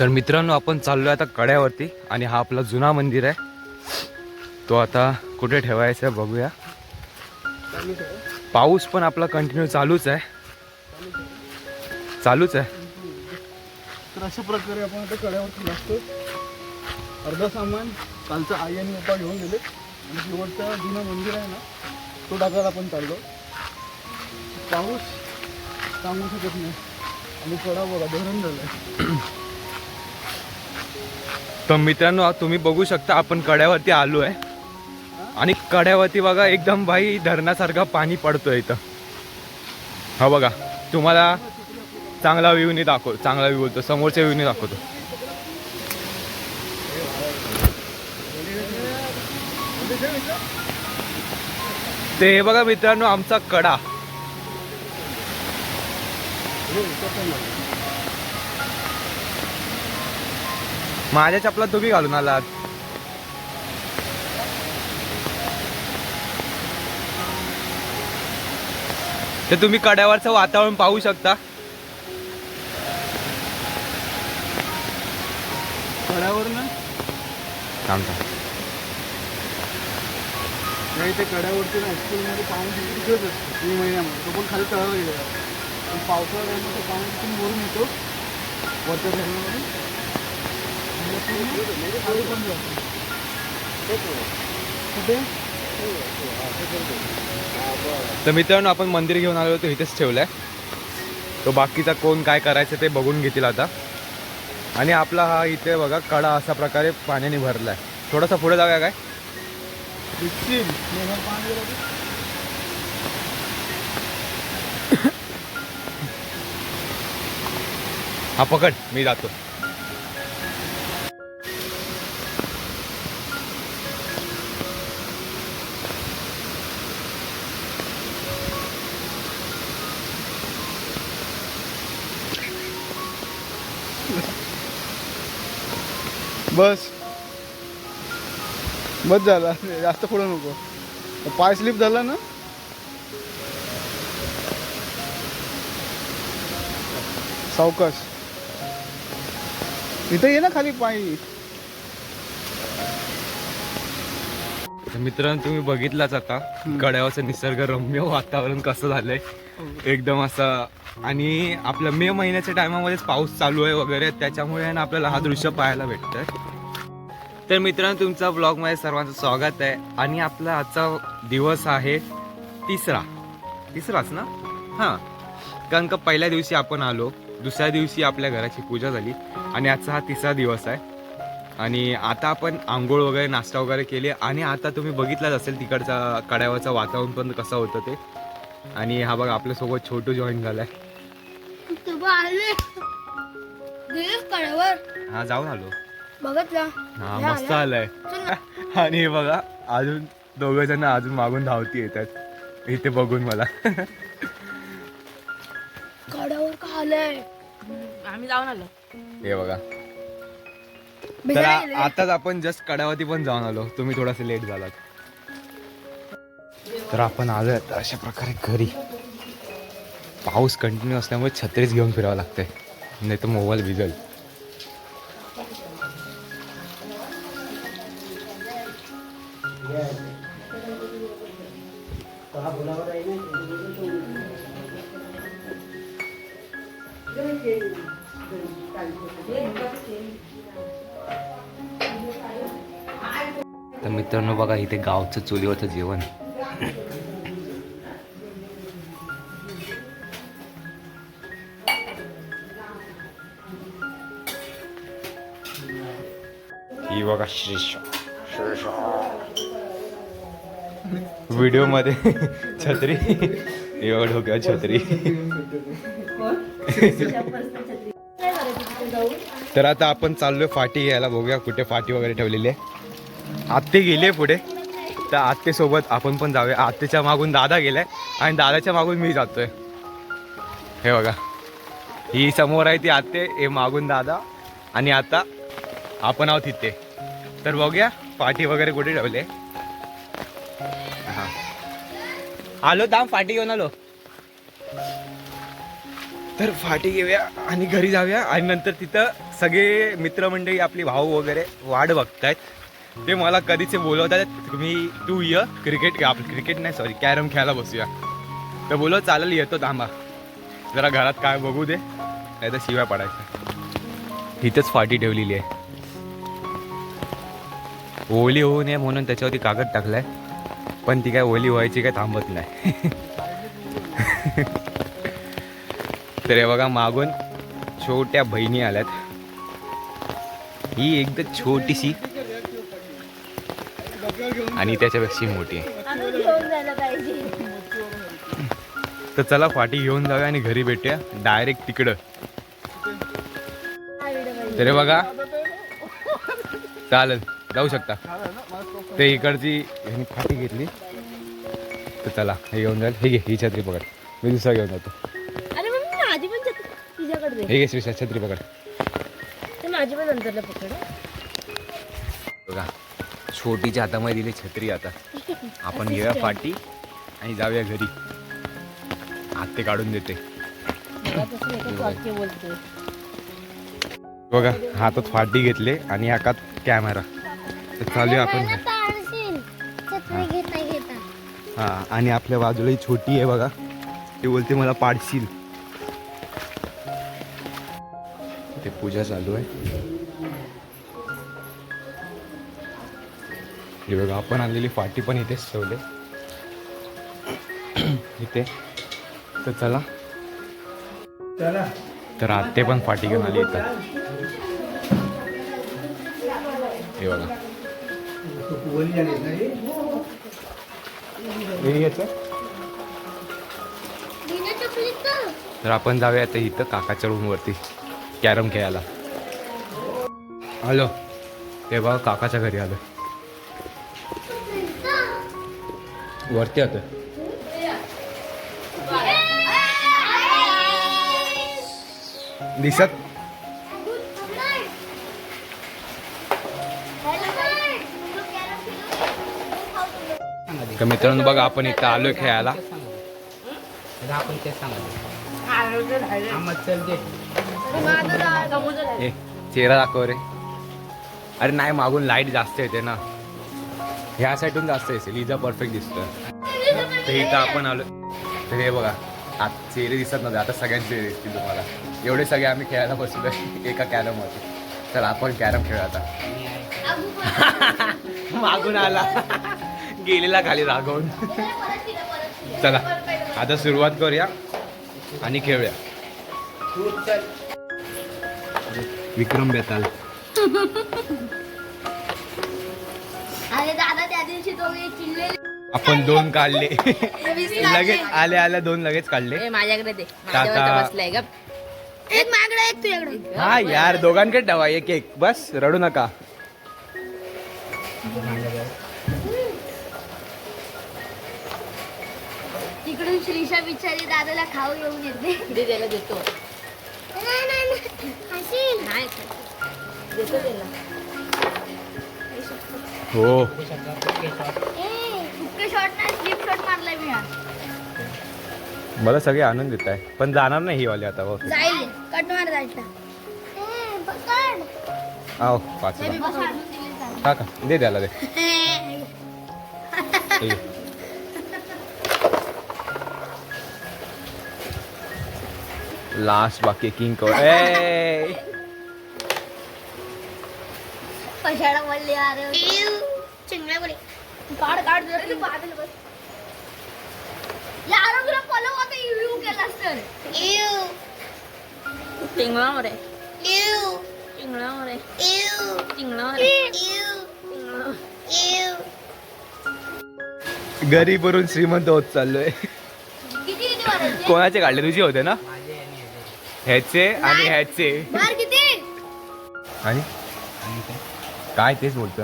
तर मित्रांनो आपण चाललोय आता कड्यावरती आणि हा आपला जुना मंदिर आहे. तो आता कुठे ठेवायचा आहे बघूया. पाऊस पण आपला कंटिन्यू चालूच आहे. चालूच आहे. तर अशा प्रकारे आपण आता कड्यावरती लागतो अर्धा सामान कालचा आई आणि पप्पा घेऊन गेले. आणि शेवटचा जुना मंदिर आहे ना तो टाकायला आपण चाललो. पाऊस सांगू शकत नाही. आणि कडा बघा धरण झालं आहे तर मित्रांनो तुम्ही बघू शकता आपण कड्यावरती आलो आहे. आणि कड्यावरती बघा एकदम भाई धरणासारखा पाणी पडतोय इथं. हा बघा तुम्हाला चांगला व्ह्यू दाखव चांगला व्ह्यू बोलतो समोरच्या व्ह्यूने दाखवतो. ते हे बघा मित्रांनो आमचा कडा. माझ्या चपला तुम्ही घालून आलात. ते तुम्ही कड्यावरचं वातावरण पाहू शकता. कड्यावर ना या इथे कड्यावरती ना स्कूलमध्ये पाणी तिकडेच असतो मे महिन्यामध्ये. तो पण खाली तळाला गेलेला पण पावसाळ्यामध्ये पाणी तिथून वरून येतो. वरच्या धरणामध्ये आणि पूर्ण खाली पण जातो कुठे तर मित्रांनो आपण मंदिर घेऊन आलो होतो इथेच ठेवलं आहे तो बाकीचा कोण काय करायचं ते बघून घेतील आता. आणि आपला हा इथे बघा कडा अशा प्रकारे पाण्याने भरला आहे थोडासा पुढे जाऊया काय? हा पकड मी जातो. बस. बस झाला. जास्त पुढं नको. पाय स्लिप झाला ना? सावकाश. इथं ये ना खाली पाय. तर मित्रांनो तुम्ही बघितलाच आता कड्यावरचं निसर्गरम्य वातावरण कसं झालंय. एकदम असं आणि आपल्या मे महिन्याच्या टायमामध्येच पाऊस चालू आहे वगैरे त्याच्यामुळे ना आपल्याला हा दृश्य पाहायला भेटतंय. तर मित्रांनो तुमचा ब्लॉगमध्ये सर्वांचं स्वागत आहे. आणि आपला आजचा दिवस आहे तिसरा. तिसराच ना? हां. कारण का पहिल्या दिवशी आपण आलो दुसऱ्या दिवशी आपल्या घराची पूजा झाली. आणि आजचा हा तिसरा दिवस आहे. आणि आता आपण आंघोळ वगैरे नाश्ता वगैरे केले आणि आता तुम्ही बघितलाच असेल तिकडचा कड्यावरचं वातावरण पण कसं होतं ते. आणि हा बघा आपल्यासोबत छोटू जॉईन झालाय. हा जाऊन आलो. बघितला. हा मस्त. आलाय. आणि हे बघा अजून दोघ जण अजून मागून धावती येतात. इथे बघून मला. कड्यावर का आलंय? आम्ही जाऊन आलो. हे बघा. तर आ-. आताच आपण जस्ट कडावती पण जाऊन आलो. तुम्ही थोडासे लेट झालात. तर आपण आलोय आता अशा प्रकारे घरी. पाऊस कंटिन्यू असल्यामुळे छत्रीच घेऊन फिरावं लागतंय. नाही तर मोबाईल भिजल तर मित्रांनो बघा इथे गावचं चुलीवरचं जेवण. ही बघा श्रीश. व्हिडिओमध्ये छत्री. हे बघा छत्री. तर आता आपण चाललोय फाटी घ्यायला बघूया कुठे फाटी वगैरे ठेवलेली आहे. आत्ते गेले पुढे. तर आत्तेसोबत आपण पण जाऊया. आत्तेच्या मागून दादा गेलाय आणि दादाच्या मागून मी जातोय. हे बघा. ही समोर आहे ती आत्ते हे मागून दादा आणि आता आपण आहोत तिथे तर बघूया पाठी वगैरे कुठे ठेवले? हा. आलो दाम फाटी घेऊन आलो. तर फाटी घेऊया आणि घरी जाऊया. आणि नंतर तिथं सगळे मित्रमंडळी आपली भाऊ वगैरे वाट बघतायत. ते मला कधीच बोलवत आहेत तुम्ही तू ये क्रिकेट आपण क्रिकेट नाही सॉरी कॅरम खेळायला बसूया. तर बोलव चालेल येतो थांबा. जरा घरात काय बघू दे नाही तर शिवाय पडायचं इथंच फाटी ठेवलेली आहे. ओली होऊ नये म्हणून त्याच्यावरती कागद टाकलाय. पण ती काय ओली व्हायची काय थांबत नाही. तर हे बघा मागून छोट्या बहिणी आल्यात. ही एकदम छोटीशी आणि त्याच्यापेक्षा मोठी तर चला फाटी घेऊन जाऊया आणि घरी भेटूया. डायरेक्ट तिकडं. तर बघा. चालेल. जाऊ शकता. ते इकडची ह्यांनी फाटी घेतली. तर चला हे घेऊन जाईल. हे घे ही छत्री पकड. मी दुसरा घेऊन जातो. हे घे श्रीषा छत्री पकड. माझी पण नंतरला पकड. बघा. छोटीच्या हातामध्ये दिली छत्री आता. आपण घेऊया फाटी आणि जाऊया घरी. हात ते काढून देते. बघा हातात फाटी घेतले आणि हातात कॅमेरा. तर चालू आहे आपण हा. आणि आपल्या बाजूला ही छोटी आहे बघा. ती बोलते मला पाडशील. ते पूजा चालू आहे. हे बघा आपण आणलेली फाटी पण इथेच ठेवले. इथे. तर चला. तर आत्ते पण फाटी घेऊन आली इथं. हे बघा. तर आपण जाऊया आता इथं काकाच्या रूमवरती कॅरम खेळायला. हॅलो ते बघा काकाच्या घरी आलो. वरती आता. दिसत? तर मित्रांनो बघा आपण इथं आलोय खेळायला. ए चेहरा दाखव रे. अरे नाही मागून लाइट जास्त येते ना. ह्या साईडून जास्त दिसेल. लिजा परफेक्ट दिसतं. तर इथं आपण आलो. तर हे बघा आत चेहरे दिसत नव्हते. आता सगळ्यांचे चेहरे दिसतील तुम्हाला. एवढे सगळे आम्ही खेळायला बसलो एका कॅरमवरती. चल आपण कॅरम खेळू आता. मागून आला. गेलेला खाली रागवून. चला आता सुरुवात करूया आणि खेळूया. विक्रम बेताल. अरे दादा त्या दिवशी दोघे चिल्ले आपण दोन काढले. लगेच आले आल्या दोन लगेच काढले. ए माझ्याकडे दे. काका. माझ्यावर बसलाय ग एक मागडा एक तुझ्याकडे हा यार दोघांकडे ठेवा एक एक. बस रडू नका. तिकडून श्रीषा बिचारी दादाला खाऊ येऊन येते. त्याला देतो. नाही देतो त्याला हो. मला सगळे आनंद देत आहे. पण जाणार नाही ही वाली आता हो. जाईल. कट मार जायचा. आहो पाच हा का? दे द्याला दे. लास्ट बाकी किंग कवर ए. कशाला बोलले अरे. काढ काढ यार तुला फॉलो होता यू गरीब वरून श्रीमंत होत चाललोय किती किती मारायचे कोणाचे काढले तुझे होते ना ह्याचे आणि ह्याचे आणि काय तेच बोलतो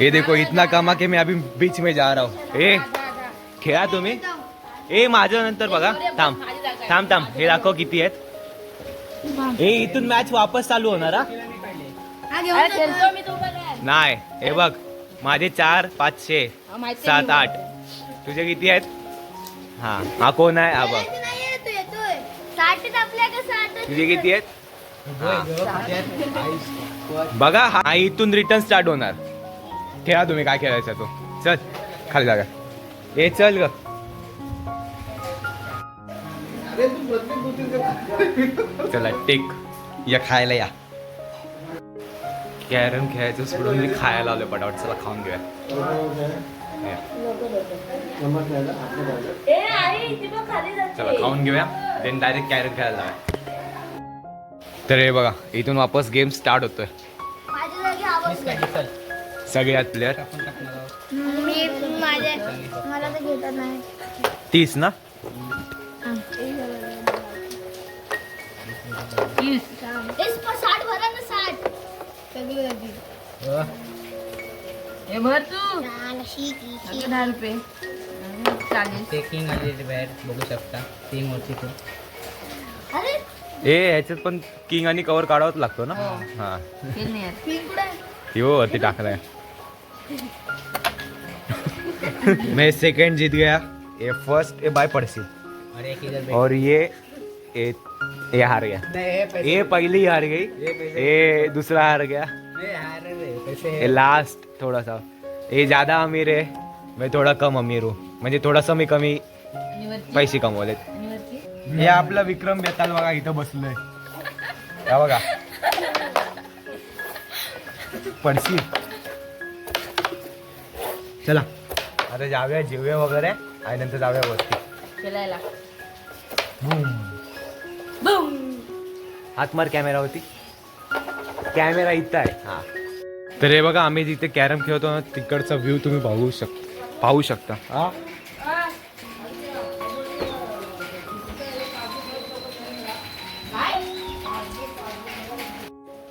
ये देखो इतना कमा के मैं अभी बीच में जा रहा हूँ। ए खेळा तुम्ही? ए माझ्या नंतर बघा थांब थांब थांब हे दाखव किती आहेत. ए इथून मॅच वापस चालू होणार नाही हे बघ माझे चार पाचशे सात आठ. तुझे किती आहेत? हा हा कोण आहे? हा बघ. तुझे किती आहेत? बघा हा इथून रिटर्न स्टार्ट होणार. खेळा तुम्ही काय खेळायचा तो. चल खाली जागा. ए चल ग. चला टेक. या खायला या. कॅरम खेळायचं सोडून मी खायला आलोय पटापट. चला खाऊन घेऊया. चला खाऊन घेऊया. देन डायरेक्ट कॅरम खेळायला जाऊया. तर हे बघा इथून वापस गेम स्टार्ट होतोय. सगळ्यात प्लेअर मी माझ्या मला तर घेता नाही. तीस ना? साठ भरा ना साठ. सगळी गर्दी ए भर तू. आता दहा रुपये. चालेल. ते किंग आलेले बाहेर बघू शकता. टीम वरती तो. अरे ए ह्याच्यात पण किंग आणि कवर काढावाच लागतो ना? हा. आहे? यो वरती टाकलाय. मैं सेकंड जीत गया. ये फर्स्ट ये बाय पड़सी और ये ये ये हार गया. ये पहली हार गई. ये दूसरा हार गया. ये लास्ट थोड़ा सा ये ज्यादा अमीर है मैं थोड़ा कम अमीर हूँ. म्हणजे थोडासा मी कमी पैसे कमवलेत. हे आपला विक्रम बेताल बघा इथं बसलोय. या बघा. पडशी. चला. आता जाऊया जेवूया वगैरे आणि नंतर जाऊया वरती. खेळायला. हात मार कॅमेरा होती कॅमेरा इथं आहे. हा. तर हे बघा आम्ही जिथे कॅरम खेळतो ना तिकडचा व्ह्यू तुम्ही पाहू शक पाहू शकता. हा?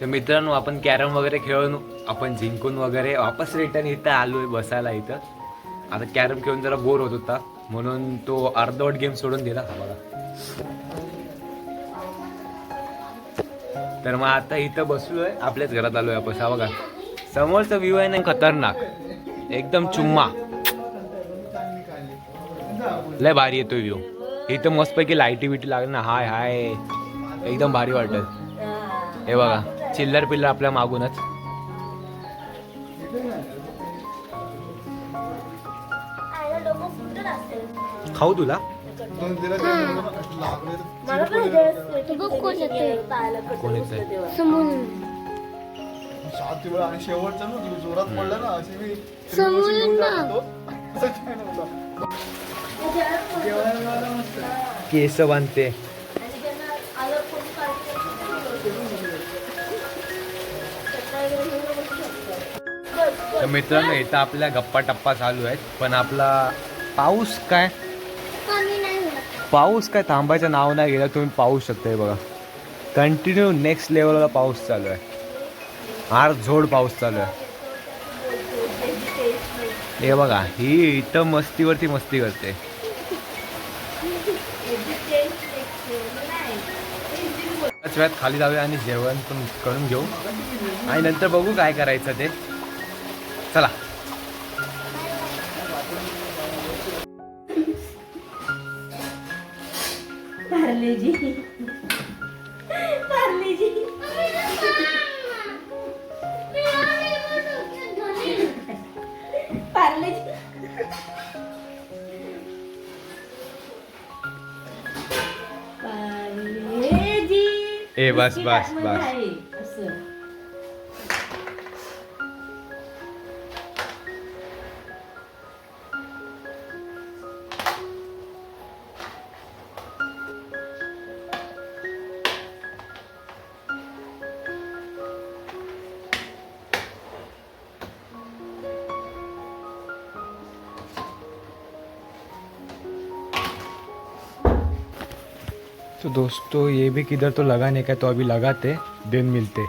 तर मित्रांनो आपण कॅरम वगैरे खेळून आपण जिंकून वगैरे वापस रिटर्न इथं आलोय बसायला इथं. आता कॅरम खेळून जरा बोर होत होता म्हणून तो अर्धवट गेम सोडून दिला. हा बघा. तर मग आता इथं बसलोय आपल्याच घरात आलोय आपण. हा बघा. समोरचा व्ह्यू आहे ना खतरनाक. एकदम चुम्मा. लय भारी येतोय व्ह्यू इथं मस्तपैकी लाईटी बिटी लागली ना. हाय हाय. एकदम भारी वाटत. हे बघा. चिल्लर पिल्लर आपल्या मागूनच. खाऊ तुला कोण येतंय? सात वेळा आणि शेवटचं ना जोरात पडलं ना अशी मी ना. केस बांधते तर मित्रांनो इथं आपल्या गप्पा टप्पा चालू आहेत पण आपला पाऊस काय? पाऊस काय थांबायचं नाव नाही गेलं तुम्ही पाहू शकता हे बघा कंटिन्यू नेक्स्ट लेवलला पाऊस चालू आहे. हार झोड पाऊस चालू आहे. हे बघा ही इथं मस्तीवरती मस्ती करते. वेळात खाली जाऊया आणि जेवण पण करून घेऊ. आणि नंतर बघू काय करायचं ते. चला. पार्लेजी. पार्लेजी. पार्लेजी. पार्लेजी. ए बस बस बस. तो दोस्तों, ये भी किधर तो लगाने का तो अभी लगाते, दिन मिलते।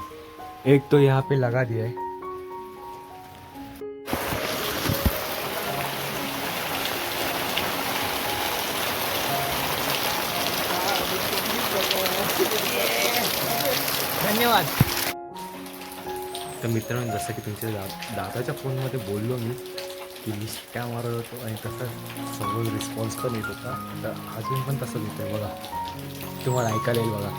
एक तो यहाँ पे लगा दिया है। धन्यवाद। तर मित्रांनो जसं की तुमच्या दा दादाच्या फोनमध्ये बोललो मी की त्या मारत होतो आणि तसं सगळं रिस्पॉन्स पण येत होता. तर अजून पण तसंच येतं बघा. तुम्हाला ऐकायला येईल बघा.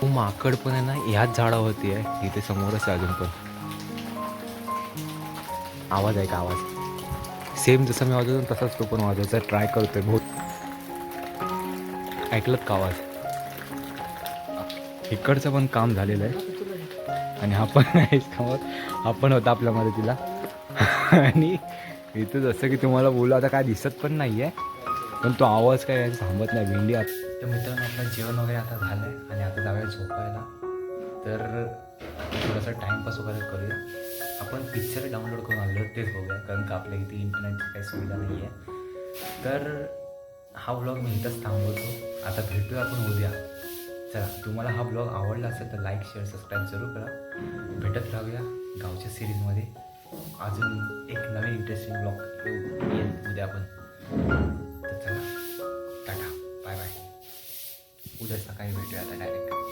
तो माकड पण आहे ना ह्याच झाडावरती आहे. इथे समोरच आहे अजून पण. आवाज आहे का आवाज? सेम जसं मी वाजवतो तसाच तो पण वाजवायचा. ट्राय करतोय बहुत. ऐकलत का आवाज? इकडचं पण काम झालेलं आहे. आणि हा पण नाही कामात हा पण होता आपल्या मदतीला. आणि इथं जसं की तुम्हाला बोलू आता काय दिसत पण नाही आहे पण तो आवाज काय थांबत नाही. भेंडी आता तर मित्रांनो आपलं जेवण वगैरे आता झालं आहे आणि आता जाऊया झोपायला. तर थोडासा टाईमपास वगैरे करूया. आपण पिक्चर डाउनलोड करून आलो ते बघूया. कारण का आपल्या इथे इंटरनेटची काही सुविधा नाही आहे तर हा ब्लॉग मी इथंच थांबवतो. आता भेटूया आपण उद्या. चला तुम्हाला हा ब्लॉग आवडला असेल तर लाईक शेअर सबस्क्राईब जरूर करा. भेटत राहूया गावच्या सिरीजमध्ये अजून एक नवीन इंटरेस्टिंग ब्लॉग येईल उद्या आपण तर चला टाटा बाय बाय उद्या सकाळी भेटूया आता डायरेक्ट